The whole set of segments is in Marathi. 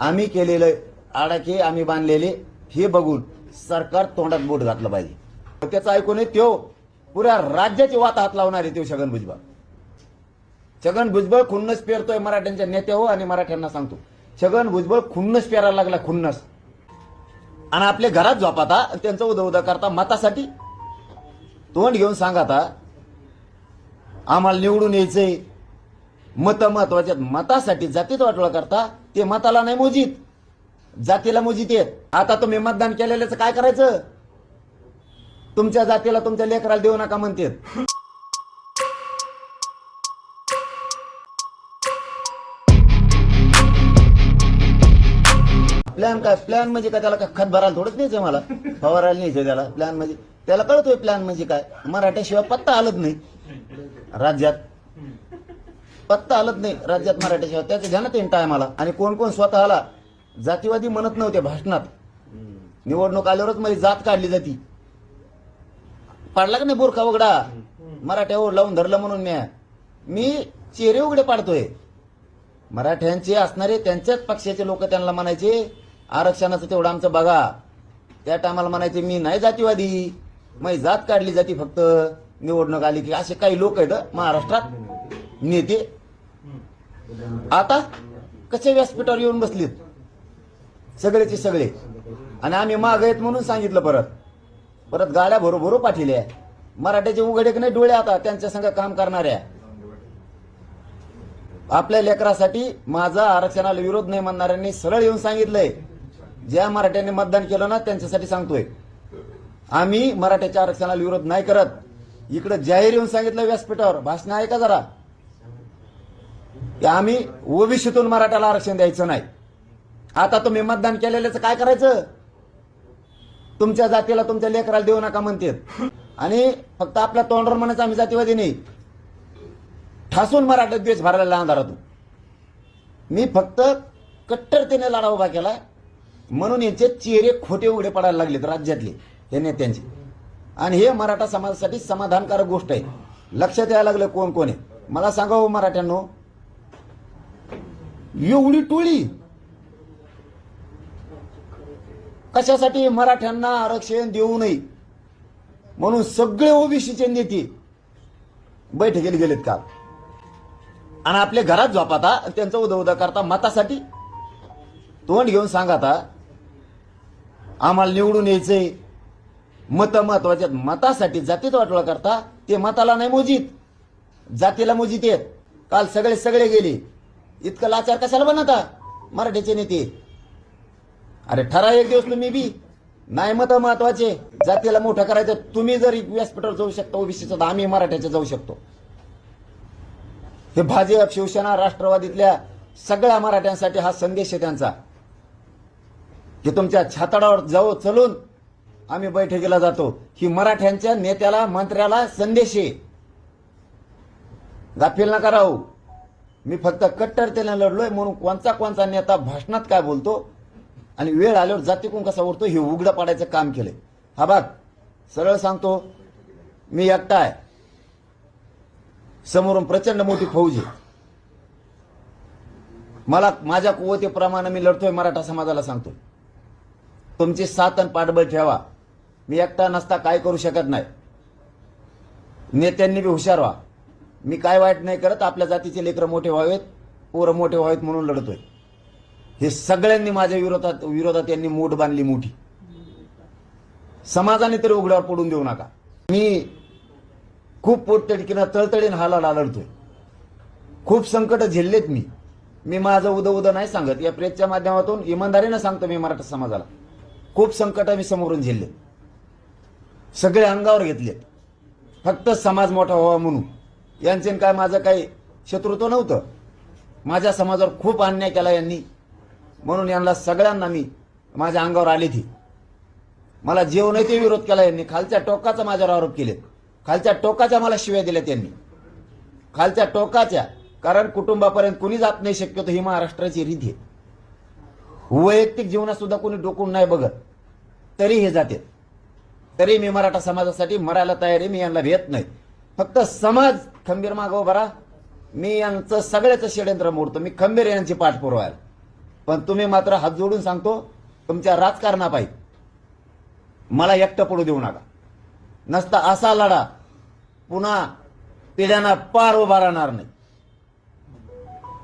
आम्ही केलेलं आडाखे आम्ही बांधलेले हे बघून सरकार तोंडात बोट घातलं पाहिजे. त्याचं ऐकून त्यो पुऱ्या राज्याची वात हात लावणार आहे तो छगन भुजबळ. छगन भुजबळ खुन्नस पेरतोय मराठ्यांच्या नेते हो आणि मराठ्यांना सांगतो. छगन भुजबळ खुन्नस पेरायला लागला खुन्नस. आणि आपल्या घरात झोपाता त्यांचं उदा उदा करता मतासाठी. तोंड घेऊन सांगा आता आम्हाला निवडून यायचंय. मत महत्त्वाच्या मतासाठी जातीत वाटोळा करता ते मताला नाही मोजीत. जातीला मोजीत येत आता तुम्ही मतदान केलेल्याचं काय करायचं? तुमच्या जातीला तुमच्या लेकराला देऊ नका म्हणतात. प्लॅन काय? प्लॅन म्हणजे काय? त्याला काय खत भरायला थोडंच न्यायचं मला. फवारायला न्यायचं त्याला. प्लॅन म्हणजे त्याला कळतोय प्लॅन म्हणजे काय? मराठ्याशिवाय पत्ता आलत नाही. राज्यात पत्ता आलत नाही राज्यात मराठ्याशिवाय त्याचं ध्यानात येईन टायमाला. आणि कोण कोण स्वतःला जातीवादी म्हणत नव्हते भाषणात. निवडणूक आल्यावरच माझी जात काढली जाती. पाडला का नाही बोरखा उघडा? मराठ्यावर लावून धरलं म्हणून मी मी चेहरे उघडे पाडतोय. मराठ्यांचे असणारे त्यांच्याच पक्षाचे लोक त्यांना म्हणायचे आरक्षणाचं तेवढं आमचं बघा. त्या टायमाला म्हणायचे मी नाही जातीवादी. माझी जात काढली जाती फक्त. निवडणूक आली की असे काही लोक आहेत महाराष्ट्रात. नेते. आता कसे व्यासपीठावर येऊन बसलीत? सगळेचे सगळे. आणि आम्ही माग आहेत म्हणून सांगितलं परत. परत गाड्या भरोभरो पाठिल्या. मराठ्याचे उघडे नाही डोळे आता त्यांच्या संग काम करणाऱ्या. आपल्या लेकरासाठी माझा आरक्षणाला विरोध नाही म्हणणाऱ्यांनी सरळ येऊन सांगितलंय. ज्या मराठ्यांनी मतदान केलं ना त्यांच्यासाठी सांगतोय. आम्ही मराठ्याच्या आरक्षणाला विरोध नाही करत. इकडे जाहीर येऊन सांगितलं व्यासपीठावर. भाषण आहे का जरा? की आम्ही ओबीसीतून मराठ्याला आरक्षण द्यायचं नाही. आता तुम्ही मतदान केलेल्याचं काय करायचं? तुमच्या जातीला तुमच्या लेकराला देऊ नका म्हणतात. आणि फक्त आपल्या तोंडावर म्हणायचं आम्ही जातीवादी नाही. ठासून मराठा द्वेष भरायला अंधारात मी फक्त कट्टरतेने लढा उभा केला. म्हणून यांचे चेहरे खोटे उघडे पडायला लागलेत राज्यातले हे नेत्यांचे. आणि हे मराठा समाजासाठी समाधानकारक गोष्ट आहे. लक्षात यायला लागलं कोण कोण आहे? मला सांगा हो मराठ्यांनो एवढी टोळी. कशासाठी मराठ्यांना आरक्षण देऊ नये? म्हणून सगळे ओबीसीचे नेते बैठकीला गेलेत काल. आणि आपल्या घरात झोपाता त्यांचा उदा उदा करता मतासाठी. तोंड घेऊन सांगा आता आम्हाला निवडून यायचंय. मत महत्त्वाचे मतासाठी जातीत वाटोळा करता ते मताला नाही मोजीत. जातीला मोजीत येत काल सगळे सगळे गेले. इतकं लाचार कशाला बनवता? मराठीचे नेते. अरे ठरा एक दिवस तुम्ही बी. नाही मत महत्त्वाचे. जातीला मोठं करायचं. तुम्ही जर व्यासपीठावर जाऊ शकता ओबीसीचं तर आम्ही मराठ्याच्या जाऊ शकतो. हे भाजप शिवसेना राष्ट्रवादीतल्या सगळ्या मराठ्यांसाठी हा संदेश आहे त्यांचा. की तुमच्या छाताडावर जाऊ चलून आम्ही बैठकीला जातो. ही मराठ्यांच्या नेत्याला मंत्र्याला संदेश आहे. गाफील नका राहू. मी फक्त कट्टरतेने लढलोय म्हणून कोणचा कोणचा नेता भाषणात काय बोलतो आणि वेळ आल्यावर जातीकून कसा उरतो हे उघडं पाडायचं काम केलंय. हा भाग सरळ सांगतो मी एकटा आहे. समोरून प्रचंड मोठी फौज आहे. मला माझ्या कुवतेप्रमाणे मी लढतोय मराठा समाजाला सांगतो. तुमची साथ आणि पाठबळ ठेवा. मी एकटा नसता काय करू शकत नाही. नेत्यांनी बी हुशार व्हा. मी काय वाईट नाही करत आपल्या जातीचे लेकरं मोठे व्हावेत पोरं मोठे व्हावेत म्हणून लढतोय. हे सगळ्यांनी माझ्या विरोधात विरोधात यांनी मूठ बांधली मोठी. समाजाने तरी उघड्यावर पडून देऊ नका. मी खूप पोटतडकीनं तळतळीन हाला लढतोय. खूप संकट झेललेत मी. मी माझं उदं उदं नाही सांगत. या प्रेसच्या माध्यमातून इमानदारीनं सांगतो मी मराठा समाजाला. खूप संकट मी समोरून झेलले सगळे अंगावर घेतले फक्त समाज मोठा व्हावा म्हणून. यांचे काय माझं काही शत्रुत्व नव्हतं. माझ्या समाजावर खूप अन्याय केला यांनी. म्हणून यांना सगळ्यांना मी माझ्या अंगावर आली ती. मला जेवण ते विरोध केला यांनी. खालच्या टोकाचा माझ्यावर आरोप केले. खालच्या टोकाच्या मला शिव्या दिल्या त्यांनी खालच्या टोकाच्या. कारण कुटुंबापर्यंत कुणी जात नाही शक्यतो ही महाराष्ट्राची रीत आहे. वैयक्तिक जीवनात सुद्धा कोणी डोकून नाही बघत. तरी हे जाते. तरी मी मराठा समाजासाठी मरायला तयार आहे. मी यांना भेट नाही. फक्त समाज खंबीर मागव बरा मी यांचं सगळ्याचं षडयंत्र मोडतो. मी खंबीर यांची पाठ पुरवायला. पण तुम्ही मात्र हात जोडून सांगतो तुमच्या राजकारणापायी मला एकटं पडू देऊ नका. नसता असा लढा पुन्हा पिढ्यांना पार उभा राहणार नाही.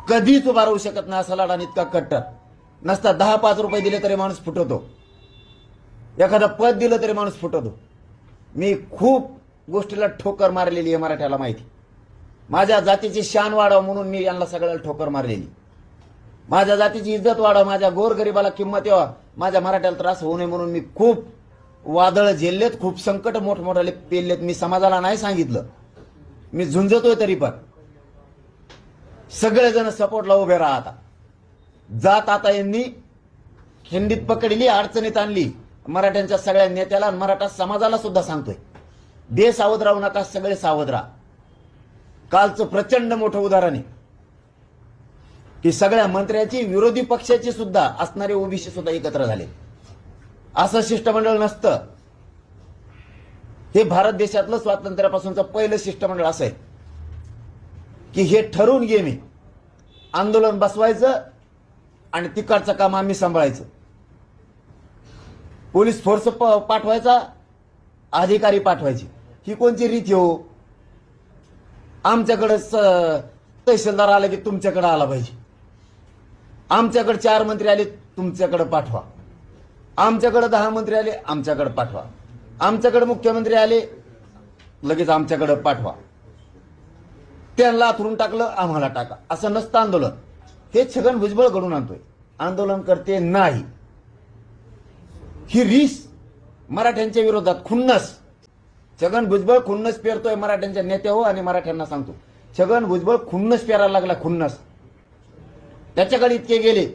कधीच उभा राहू शकत नाही असा लढा आणि इतका कट्टर नसता दहा पाच रुपये दिले तरी माणूस फुटवतो एखादं पद दिलं तरी माणूस फुटवतो मी खूप गोष्टीला ठोकर मारलेली आहे मराठ्याला माहिती. माझ्या जातीची शान वाढावं म्हणून मी यांना सगळ्याला ठोकर मारलेली. माझ्या जातीची इज्जत वाढावं माझ्या गोरगरिबाला किंमत यावा माझ्या मराठ्याला त्रास होऊ नये म्हणून मी खूप वादळ झेललेत खूप संकट मोठमोठाले पेललेत. मी समाजाला नाही सांगितलं. मी झुंजतोय तरी पण. सगळेजण सपोर्टला उभे राहा आता. जात आता यांनी खिंडीत पकडली अडचणीत आणली. मराठ्यांच्या सगळ्या नेत्याला मराठा समाजाला सुद्धा सांगतोय. दे सावध राहू नका सगळे सावध राहा. कालचं प्रचंड मोठं उदाहरण आहे. की सगळ्या मंत्र्याची विरोधी पक्षाची सुद्धा असणारे ओबीसी सुद्धा एकत्र झाले. असं शिष्टमंडळ नसतं. हे भारत देशातलं स्वातंत्र्यापासूनचं पहिलं शिष्टमंडळ असं आहे. की हे ठरवून घे मी आंदोलन बसवायचं आणि तिकडचं काम आम्ही सांभाळायचं. पोलीस फोर्स पाठवायचा अधिकारी पाठवायचे. ही कोणची रीत हो? आमच्याकडं स- तहसीलदार आला की तुमच्याकडे आला पाहिजे. आमच्याकडे चार मंत्री आले तुमच्याकडे पाठवा. आमच्याकडे दहा मंत्री आले आमच्याकडे पाठवा. आमच्याकडे मुख्यमंत्री आले लगेच आमच्याकडे पाठवा. त्यांना आथरून टाकलं आम्हाला टाका. असं नसतं आंदोलन. हे छगन भुजबळ घडून आणतोय. आंदोलन करते नाही. ही रीस मराठ्यांच्या विरोधात खुन्नस. छगन भुजबळ खुन्नस पेरतोय मराठ्यांच्या नेत्याहो आणि मराठ्यांना सांगतो. छगन भुजबळ खुन्नस पेरायला लागला खुन्नस. त्याच्याकडे इतके गेले.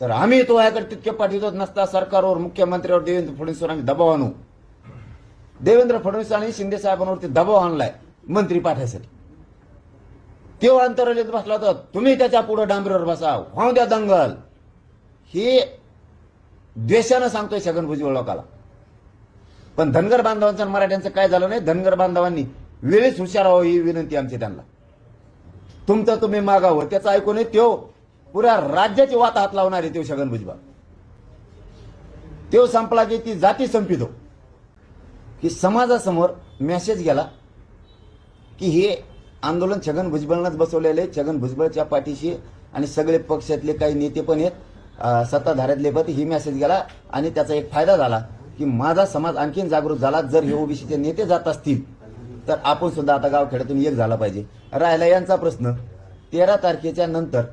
तर आम्ही तो ह्याकडे तितके पाठवत नसता सरकारवर मुख्यमंत्र्यावर देवेंद्र फडणवीसवर आम्ही दबाव आणू. देवेंद्र फडणवीस आणि शिंदे साहेबांवरती दबाव आणलाय मंत्री पाठवायसाठी तो अंतरालीत बसला तर तुम्ही त्याच्या पुढे डांबरीवर बसा व्हाव द्या दंगल. हे द्वेषानं सांगतोय छगन भुजबळ लोकाला. पण धनगर बांधवांचं आणि मराठ्यांचं काय झालं नाही? धनगर बांधवांनी वेळीच हुशार व्हावं ही विनंती आमची त्यांना. तुमचं तुम्ही मागावं त्याचं ऐकून नये त्यो पुऱ्या राज्याची वात हात लावणार आहे तो छगन भुजबळ. तो संपला की ती जाती संपितो की समाजासमोर मेसेज गेला की हे आंदोलन छगन भुजबळनंच बसवलेलं आहे. छगन भुजबळच्या पाठीशी आणि सगळे पक्षातले काही नेते पण आहेत. सत्ताधाऱ्यातले पण ही मेसेज गेला आणि त्याचा एक फायदा झाला. की माझा समाज आणखीन जागृत झाला जर हे ओबीसीचे नेते जात असतील तर आपण सुद्धा आता गावखेड्यातून एक झाला पाहिजे. राहिला यांचा प्रश्न. तेरा तारखेच्या नंतर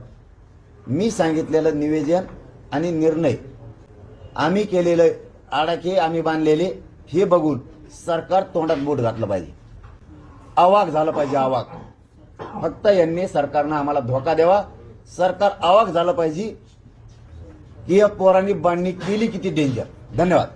मी सांगितलेलं निवेदन आणि निर्णय आम्ही केलेलं आडाखे आम्ही बांधलेले हे बघून सरकार तोंडात बोट घातलं पाहिजे. आवाक झालं पाहिजे आवाक फक्त यांनी सरकारनं आम्हाला धोका द्यावा. सरकार आवाक झालं पाहिजे. की या पोरांनी बांधणी केली किती डेंजर धन्यवाद.